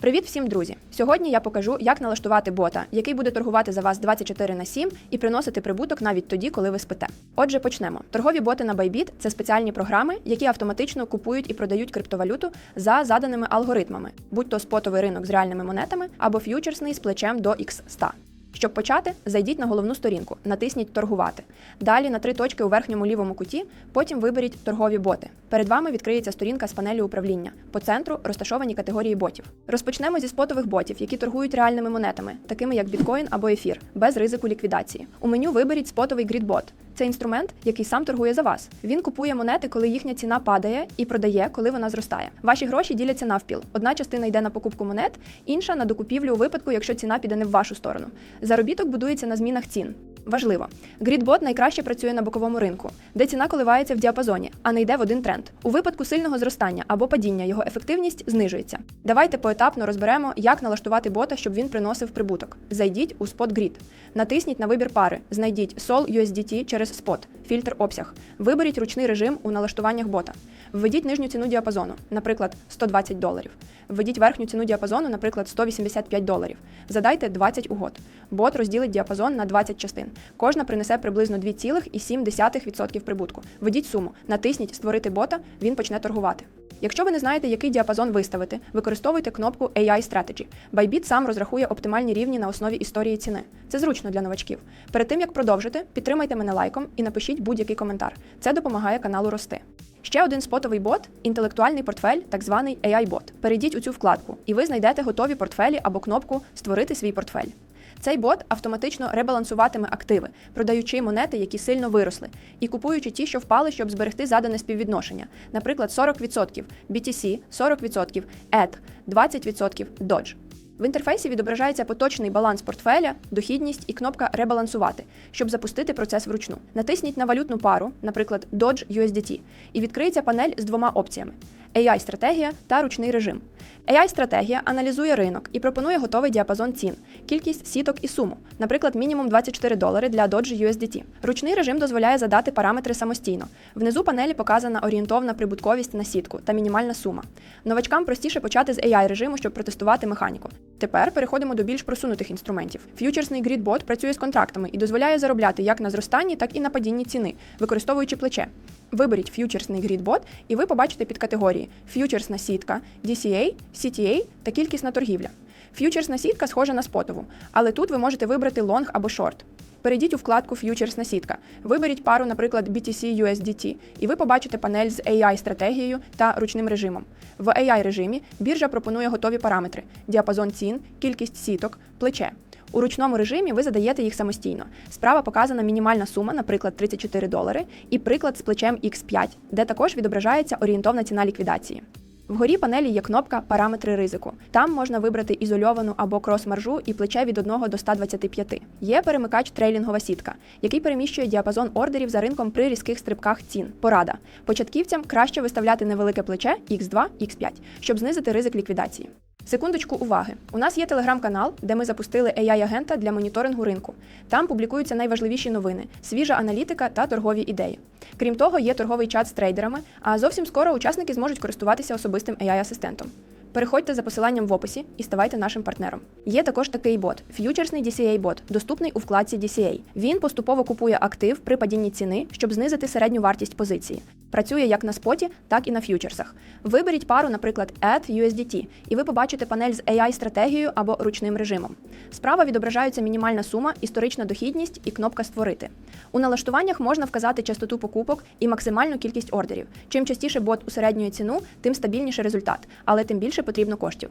Привіт всім, друзі! Сьогодні я покажу, як налаштувати бота, який буде торгувати за вас 24 на 7 і приносити прибуток навіть тоді, коли ви спите. Отже, почнемо. Торгові боти на Bybit – це спеціальні програми, які автоматично купують і продають криптовалюту за заданими алгоритмами, будь то спотовий ринок з реальними монетами або ф'ючерсний з плечем до X100. Щоб почати, зайдіть на головну сторінку, натисніть Торгувати. Далі на три точки у верхньому лівому куті, потім виберіть торгові боти. Перед вами відкриється сторінка з панелі управління. По центру розташовані категорії ботів. Розпочнемо зі спотових ботів, які торгують реальними монетами, такими як біткоін або ефір, без ризику ліквідації. У меню виберіть спотовий грідбот. Це інструмент, який сам торгує за вас. Він купує монети, коли їхня ціна падає, і продає, коли вона зростає. Ваші гроші діляться навпіл. Одна частина йде на покупку монет, інша на докупівлю у випадку, якщо ціна піде не в вашу сторону. Заробіток будується на змінах цін. Важливо, грідбот найкраще працює на боковому ринку, де ціна коливається в діапазоні, а не йде в один тренд. У випадку сильного зростання або падіння його ефективність знижується. Давайте поетапно розберемо, як налаштувати бота, щоб він приносив прибуток. Зайдіть у Spot Grid. Натисніть на вибір пари, знайдіть Sol USDT через Spot, фільтр обсяг. Виберіть ручний режим у налаштуваннях бота. Введіть нижню ціну діапазону, наприклад, 120 доларів. Введіть верхню ціну діапазону, наприклад, 185 доларів. Задайте 20 угод. Бот розділить діапазон на 20 частин. Кожна принесе приблизно 2,7% прибутку. Введіть суму, натисніть Створити бота, він почне торгувати. Якщо ви не знаєте, який діапазон виставити, використовуйте кнопку AI Strategy. Bybit сам розрахує оптимальні рівні на основі історії ціни. Це зручно для новачків. Перед тим як продовжити, підтримайте мене лайком і напишіть будь-який коментар. Це допомагає каналу рости. Ще один спотовий бот інтелектуальний портфель, так званий AI-бот. Перейдіть у цю вкладку, і ви знайдете готові портфелі або кнопку Створити свій портфель. Цей бот автоматично ребалансуватиме активи, продаючи монети, які сильно виросли, і купуючи ті, що впали, щоб зберегти задане співвідношення. Наприклад, 40% BTC, 40% ETH, 20% Dodge. В інтерфейсі відображається поточний баланс портфеля, дохідність і кнопка Ребалансувати, щоб запустити процес вручну. Натисніть на валютну пару, наприклад, Dodge USDT, і відкриється панель з двома опціями: AI-стратегія та ручний режим. AI-стратегія аналізує ринок і пропонує готовий діапазон цін, кількість сіток і суму, наприклад, мінімум 24 долари для Dodge USDT. Ручний режим дозволяє задати параметри самостійно. Внизу панелі показана орієнтовна прибутковість на сітку та мінімальна сума. Новачкам простіше почати з AI режиму, щоб протестувати механіку. Тепер переходимо до більш просунутих інструментів. Ф'ючерсний грідбот працює з контрактами і дозволяє заробляти як на зростанні, так і на падінні ціни, використовуючи плече. Виберіть ф'ючерсний грідбот, і ви побачите підкатегорії: ф'ючерсна сітка, DCA, CTA та кількісна торгівля. Ф'ючерсна сітка схожа на спотову, але тут ви можете вибрати лонг або шорт. Перейдіть у вкладку Ф'ючерсна сітка. Виберіть пару, наприклад, BTC USDT, і ви побачите панель з AI-стратегією та ручним режимом. В AI режимі біржа пропонує готові параметри: діапазон цін, кількість сіток, плече. У ручному режимі ви задаєте їх самостійно. Справа показана мінімальна сума, наприклад, 34 долари, і приклад з плечем X5, де також відображається орієнтовна ціна ліквідації. Вгорі панелі є кнопка Параметри ризику. Там можна вибрати ізольовану або крос-маржу і плече від 1 до 125. Є перемикач трейлінгова сітка, який переміщує діапазон ордерів за ринком при різких стрибках цін. Порада. Початківцям краще виставляти невелике плече X2, X5, щоб знизити ризик ліквідації. Секундочку уваги. У нас є телеграм-канал, де ми запустили AI-агента для моніторингу ринку. Там публікуються найважливіші новини, свіжа аналітика та торгові ідеї. Крім того, є торговий чат з трейдерами, а зовсім скоро учасники зможуть користуватися особистим AI-асистентом. Переходьте за посиланням в описі і ставайте нашим партнером. Є також такий бот ф'ючерсний DCA бот, доступний у вкладці DCA. Він поступово купує актив при падінні ціни, щоб знизити середню вартість позиції. Працює як на споті, так і на ф'ючерсах. Виберіть пару, наприклад, ETH USDT, і ви побачите панель з AI-стратегією або ручним режимом. Справа відображаються мінімальна сума, історична дохідність і кнопка Створити. У налаштуваннях можна вказати частоту покупок і максимальну кількість ордерів. Чим частіше бот усереднює ціну, тим стабільніше результат, але тим більше потрібно коштів.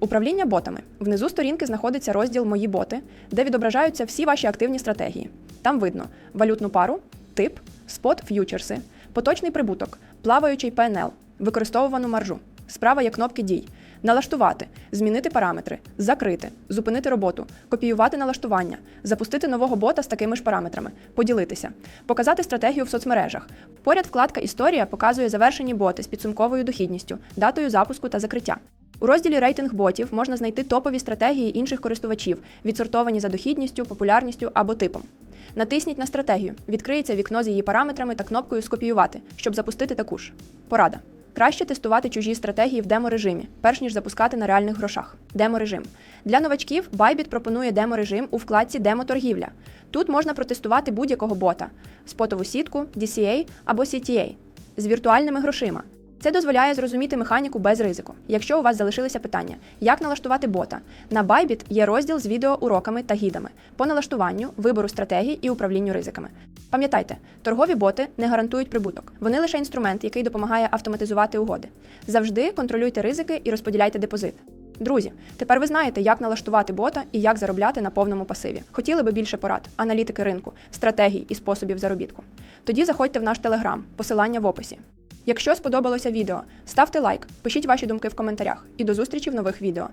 Управління ботами. Внизу сторінки знаходиться розділ Мої боти, де відображаються всі ваші активні стратегії. Там видно валютну пару, тип, спот ф'ючерси, поточний прибуток, плаваючий ПНЛ, використовувану маржу. Справа є кнопки дій. Налаштувати, змінити параметри, закрити, зупинити роботу, копіювати налаштування, запустити нового бота з такими ж параметрами, поділитися, показати стратегію в соцмережах. Поряд вкладка Історія показує завершені боти з підсумковою дохідністю, датою запуску та закриття. У розділі рейтинг ботів можна знайти топові стратегії інших користувачів, відсортовані за дохідністю, популярністю або типом. Натисніть на стратегію, відкриється вікно з її параметрами та кнопкою Скопіювати, щоб запустити таку ж. Порада. Краще тестувати чужі стратегії в демо-режимі, перш ніж запускати на реальних грошах. Демо-режим. Для новачків Bybit пропонує демо-режим у вкладці Демо-торгівля. Тут можна протестувати будь-якого бота спотову сітку, DCA або CTA з віртуальними грошима. Це дозволяє зрозуміти механіку без ризику. Якщо у вас залишилися питання, як налаштувати бота, на Bybit є розділ з відеоуроками та гідами по налаштуванню, вибору стратегій і управлінню ризиками. Пам'ятайте, торгові боти не гарантують прибуток. Вони лише інструмент, який допомагає автоматизувати угоди. Завжди контролюйте ризики і розподіляйте депозит. Друзі, тепер ви знаєте, як налаштувати бота і як заробляти на повному пасиві. Хотіли би більше порад, аналітики ринку, стратегій і способів заробітку. Тоді заходьте в наш телеграм, посилання в описі. Якщо сподобалося відео, ставте лайк, пишіть ваші думки в коментарях і до зустрічі в нових відео.